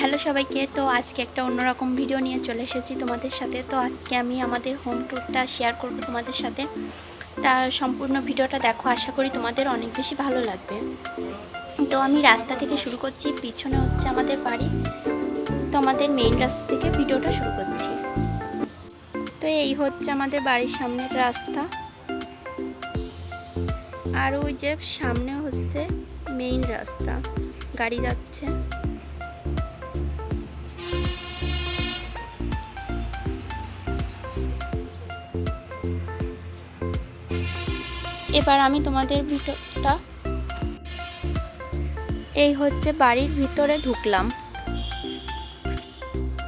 Hello সবাইকে, তো আজকে একটা অন্যরকম ভিডিও নিয়ে চলে এসেছি তোমাদের সাথে। তো আজকে আমি আমাদের হোম ট্যুরটা শেয়ার করব তোমাদের সাথে। তা সম্পূর্ণ ভিডিওটা দেখো, আশা করি তোমাদের অনেক বেশি ভালো লাগবে। তো আমি রাস্তা থেকে শুরু করছি, পিছনে হচ্ছে আমাদের বাড়ি। তো আমাদের মেইন রাস্তা থেকে ভিডিওটা শুরু করছি। তো এই হচ্ছে আমাদের বাড়ির সামনের রাস্তা। আর ওই যে সামনে হচ্ছে মেইন রাস্তা। গাড়ি যাচ্ছে। এবার আমি তোমাদের ভিতরটা এই হচ্ছে বাড়ির ভিতরে ঢুকলাম।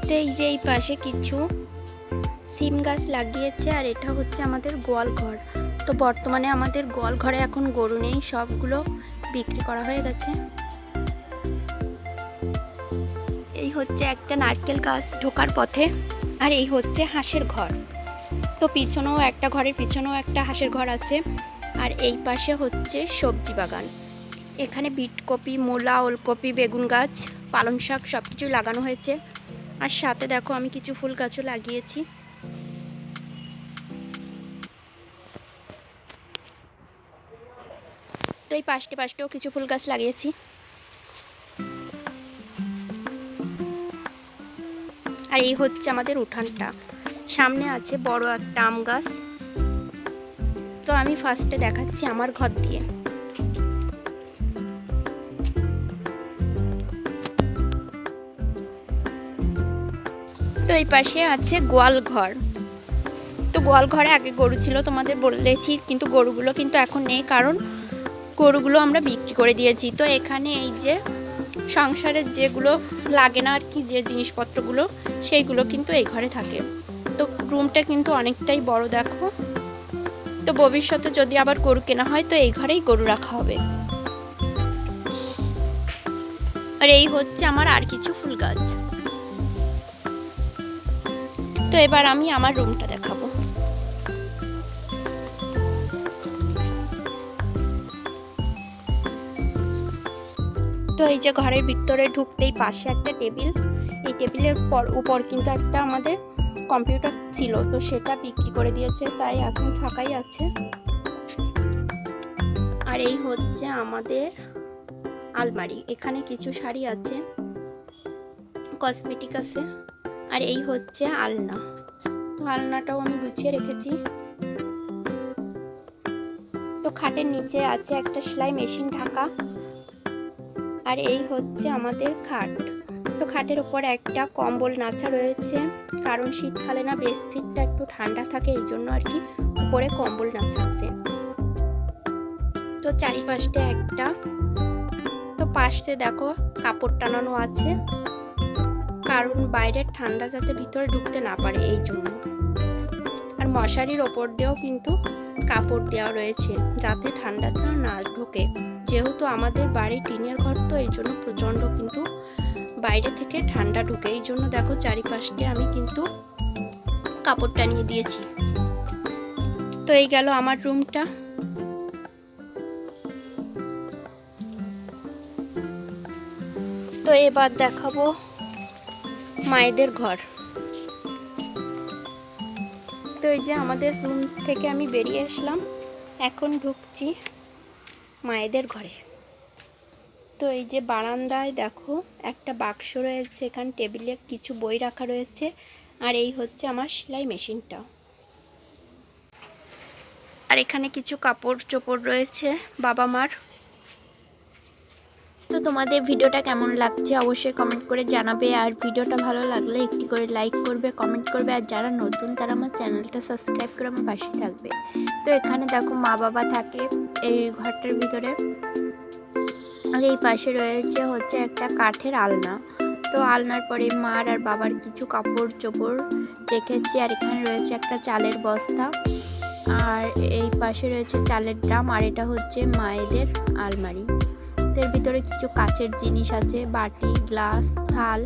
তো এই যে এই পাশে কিছু সিম গাছ লাগিয়েছে, আর এটা হচ্ছে আমাদের গোয়াল ঘর। তো বর্তমানে আমাদের গোয়াল ঘরে এখন গরু নেই, সবগুলো বিক্রি করা হয়ে গেছে। এই হচ্ছে একটা নারকেল গাছ ঢোকার পথে, আর এই হচ্ছে হাঁসের ঘর। তো পিছনেও একটা ঘরের পিছনেও একটা হাঁসের ঘর আছে। আর এই পাশে হচ্ছে সবজি বাগান। এখানে বিটকপি, মূলা, ওলকপি, বেগুন গাছ, পালং শাক সব কিছুই লাগানো হয়েছে। আর সাথে দেখো আমি কিছু ফুল গাছও লাগিয়েছি। তো এই পাশে পাশটেও কিছু ফুল গাছ লাগিয়েছি। আর এই হচ্ছে আমাদের উঠানটা। সামনে আছে বড় একটা আম গাছ। তো আমি ফার্স্টে দেখাচ্ছি আমার ঘর দিয়ে। তো এই পাশে আছে গোয়াল ঘর। তো গোয়াল ঘরে আগে গরু ছিল, তোমাদের বলেছি, কিন্তু গরুগুলো কিন্তু এখন নেই, কারণ গরুগুলো আমরা বিক্রি করে দিয়েছি। তো এখানে এই যে সংসারের যেগুলো লাগে না আর কি, যে জিনিসপত্রগুলো, সেইগুলো কিন্তু এই ঘরে থাকে। তো রুমটা কিন্তু অনেকটাই বড়, দেখো। তো ভবিষ্যতে যদি আবার গরু কেনা হয়, তো এই ঘরেই গরু রাখা হবে। আর এই হচ্ছে আমার আর কিছু ফুল গাছ। তো এবার আমি আমার রুমটা দেখাবো। তো এই যে ঘরের ভিতরে ঢুকতেই পাশে একটা টেবিল। এই টেবিলের পর উপর কিন্তু একটা আমাদের কম্পিউটার ছিল, তো সেটা বিক্রি করে দিয়েছে, তাই এখন ফাঁকাই আছে। আর এই হচ্ছে আমাদের আলমারি, এখানে কিছু শাড়ি আছে কসমেটিক আছে, আর এই হচ্ছে আলনা। তো আলনাটাও আমি গুছিয়ে রেখেছি। তো খাটের নিচে আছে একটা সেলাই মেশিন ঢাকা, আর এই হচ্ছে আমাদের খাট। খাটের উপর একটা কম্বল নাচা রয়েছে। কারণ শীতকালে না বেডশিটটা একটু ঠান্ডা থাকে, এই জন্য আর কি উপরে কম্বল নাচা আছে। তো চারিপাশটা একটা। তো পাশে দেখো কাপড় টানানো আছে। কারণ বাইরের ঠান্ডা যাতে ভিতরে ঢুকতে না পারে এই জন্য। আর মশারির ওপর দিয়েও কিন্তু কাপড় দেওয়া রয়েছে, যাতে ঠান্ডাটা না ঢোকে। যেহেতু আমাদের বাড়ি টিনের ঘর তো, এই জন্য প্রচণ্ড কিন্তু বাইরে থেকে ঠান্ডা ঢুকে, এই জন্য দেখো চারিপাশে আমি কিন্তু কাপড় টানিয়ে দিয়েছি। তো এই গেল আমার রুমটা। তো এবার দেখাবো মায়েদের ঘর। তো এই যে আমাদের রুম থেকে আমি বেরিয়ে আসলাম। এখন ঢুকছি মায়েদের ঘরে। তো এই যে বারান্দায় দেখো, একটা বাক্স রয়েছে, এখানে টেবিলে কিছু বই রাখা রয়েছে, আর এই হচ্ছে আমার সেলাই মেশিনটা। আর এখানে কিছু কাপড় চোপড় রয়েছে বাবা মার। তো তোমাদের ভিডিওটা কেমন লাগছে অবশ্যই কমেন্ট করে জানাবে, আর ভিডিওটা ভালো লাগলে একটি করে লাইক করবে কমেন্ট করবে, আর যারা নতুন তারা আমার চ্যানেলটা সাবস্ক্রাইব করে আমার পাশে থাকবে। তো এখানে দেখো মা বাবা থাকে এই ঘরটার ভিতরে। আর এই পাশে রয়েছে হচ্ছে একটা কাঠের আলনা। তো আলনার পরে মার আর বাবার কিছু কাপড় চোপড় রেখেছি আর এখানে রয়েছে একটা চালের বস্তা। আর এই পাশে রয়েছে চালের ড্রাম আর এটা হচ্ছে মায়েদের আলমারি। এর ভিতরে কিছু কাচের জিনিস আছে, বাটি, গ্লাস, থাল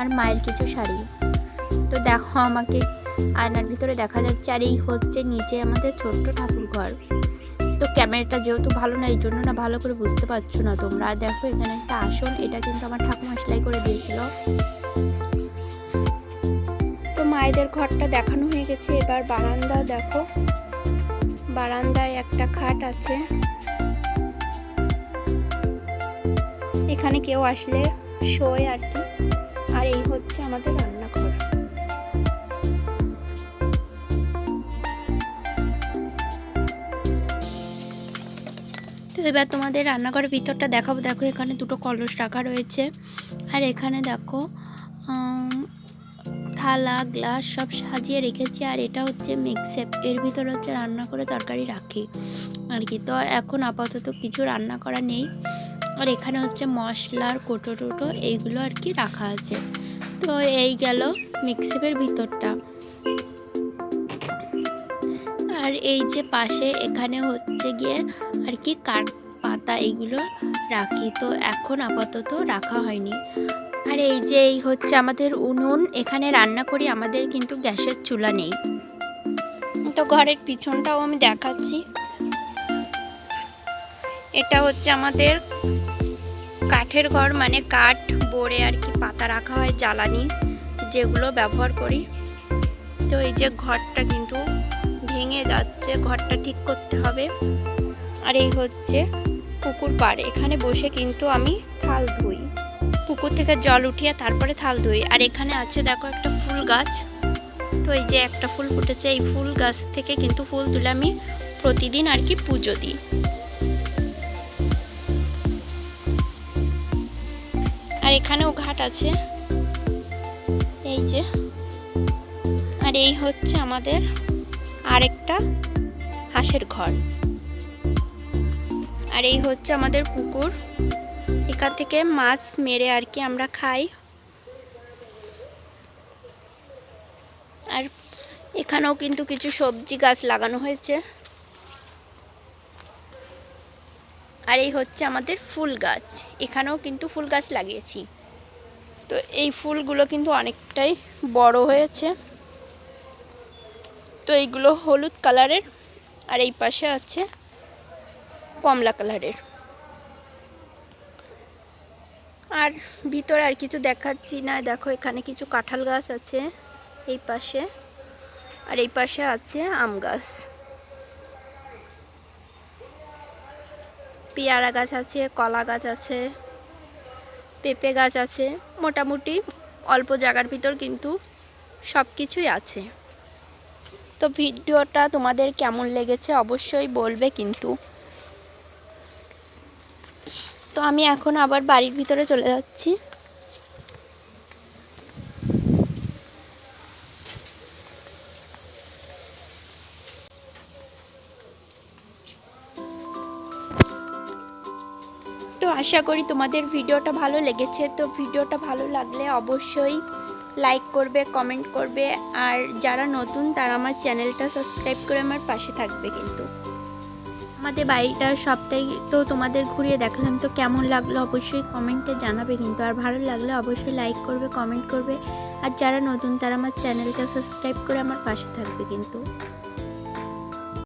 আর মায়ের কিছু শাড়ি। তো দেখো আমাকে আয়নার ভিতরে দেখা যাচ্ছে আর এই হচ্ছে নিচে আমাদের ছোট্ট ঠাকুর ঘর তো ক্যামেরাটা যেহেতু ভালো না, এই জন্য না ভালো করে বুঝতে পারছ না তোমরা। আর দেখো এখানে একটা আসন, এটা কিন্তু আমার ঠাকুমা সেলাই করে দিয়েছিল। তো মায়েদের ঘরটা দেখানো হয়ে গেছে। এবার বারান্দা দেখো। বারান্দায় একটা খাট আছে। এখানে কেউ আসলে শোয় আর কি। আর এই হচ্ছে আমাদের রান্নাঘর। এবার তোমাদের রান্নাঘরের ভিতরটা দেখাবো। দেখো, এখানে দুটো কলস রাখা রয়েছে। আর এখানে দেখো থালা, গ্লাস সব সাজিয়ে রেখেছি। আর এটা হচ্ছে মিক্সেপ এর ভিতর হচ্ছে রান্না করে তরকারি রাখি আর কি। তো এখন আপাতত কিছু রান্না করা নেই। আর এখানে হচ্ছে মশলার কোটো টোটো, এইগুলো আর কি রাখা আছে। তো এই গেল মিক্সেপের ভিতরটা। আর এই যে পাশে এখানে হচ্ছে গিয়ে আর কি কাঠ পাতা এগুলো রাখি, তো এখন আপাতত রাখা হয়নি। আর এই যে এই হচ্ছে আমাদের উনুন, এখানে রান্না করি, আমাদের কিন্তু গ্যাসের চুলা নেই। তো ঘরের পিছনটাও আমি দেখাচ্ছি। এটা হচ্ছে আমাদের কাঠের ঘর মানে কাঠ, বোড়ে আর কি পাতা রাখা হয়, জ্বালানি যেগুলো ব্যবহার করি। তো এই যে ঘরটা কিন্তু ভেঙে যাচ্ছে, ঘরটা ঠিক করতে হবে। আর এই হচ্ছে পুকুর পাড়। এখানে বসে কিন্তু আমি থাল ধুই। পুকুর থেকে জল উঠিয়ে তারপরে থাল ধুই। আর এখানে আছে, দেখো, একটা ফুল গাছ। তো এই যে একটা ফুল ফুটেছে, এই ফুল গাছ থেকে কিন্তু ফুল তুলে আমি প্রতিদিন আর কি পুজো দিই। আর এখানেও ঘাট আছে। এই যে। আর এই হচ্ছে আমাদের আরেকটা হাঁসের ঘর। আর এই হচ্ছে আমাদের পুকুর। এখান থেকে মাছ মেরে আর কি আমরা খাই। আর এখানেও কিন্তু কিছু সবজি গাছ লাগানো হয়েছে। আর এই হচ্ছে আমাদের ফুল গাছ। এখানেও কিন্তু ফুল গাছ লাগিয়েছি। তো এই ফুলগুলো কিন্তু অনেকটাই বড় হয়েছে। তো এইগুলো হলুদ কালারের, আর এই পাশে আছে কমলা কালারের। আর ভিতরে আর কিছু দেখাচ্ছি না, দেখো এখানে কিছু কাঁঠাল গাছ আছে এই পাশে, আর এই পাশে আছে আম গাছ। পেয়ারা গাছ আছে, কলা গাছ আছে, পেঁপে গাছ আছে, মোটামুটি অল্প জায়গার ভিতর কিন্তু সব কিছুই আছে। তো ভিডিওটা তোমাদের কেমন লেগেছে অবশ্যই বলবে কিন্তু। তো আমি এখন আবার বাড়ির ভিতরে চলে যাচ্ছি। তো আশা করি তোমাদের ভিডিওটা ভালো লেগেছে। তো ভিডিওটা ভালো লাগলে অবশ্যই লাইক করবে কমেন্ট করবে, আর যারা নতুন তারা আমার চ্যানেলটা সাবস্ক্রাইব করে আমার পাশে থাকবে কিন্তু। আমাদের বাড়িটা সবটাই তো তোমাদের ঘুরিয়ে দেখালাম, তো কেমন লাগল অবশ্যই কমেন্টে জানাবে কিন্তু। আর ভালো লাগলে অবশ্যই লাইক করবে কমেন্ট করবে। আর যারা নতুন তারা আমার চ্যানেলটা সাবস্ক্রাইব করে আমার পাশে থাকবে কিন্তু।